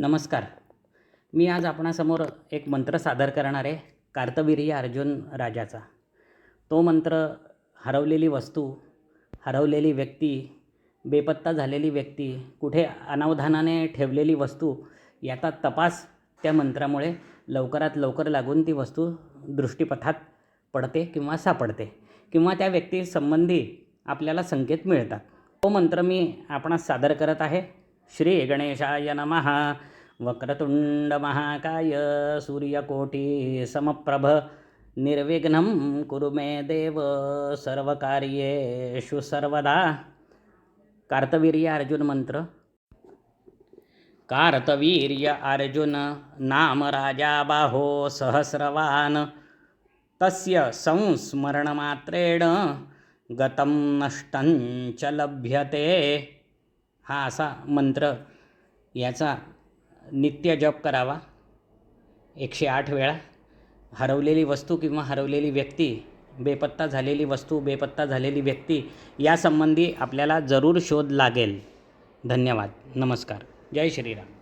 नमस्कार. मी आज आपणासमोर एक मंत्र सादर करणार आहे कार्तवीर्य अर्जुन राजाचा. तो मंत्र हरवलेली वस्तू हरवलेली व्यक्ती बेपत्ता झालेली व्यक्ती कुठे अनावधानाने ठेवलेली वस्तू याचा तपास त्या मंत्रामुळे लवकरात लवकर लागून ती वस्तू दृष्टीपथात पडते किंवा सापडते किंवा त्या व्यक्तीसंबंधी आपल्याला संकेत मिळतात. तो मंत्र मी आपणास सादर करत आहे. श्रीगणेशाय नमः। वक्रतुंड समप्रभ निर्विघ्नं कुरु मे देव सर्वकार्येषु सर्वदा। कार्तवीर्य अर्जुन मंत्र। कार्तवीर्य अर्जुन नाम राजा बाहो सहस्रवान्। तस्य संस्मरणमात्रेण गतं नष्टं च लभ्यते। हा असा मंत्र याचा नित्य जप करावा. एकशे आठ वेळा हरवलेली वस्तू किंवा हरवलेली व्यक्ती बेपत्ता झालेली वस्तू बेपत्ता झालेली व्यक्ती यासंबंधी आपल्याला जरूर शोध लागेल. धन्यवाद. नमस्कार. जय श्रीराम.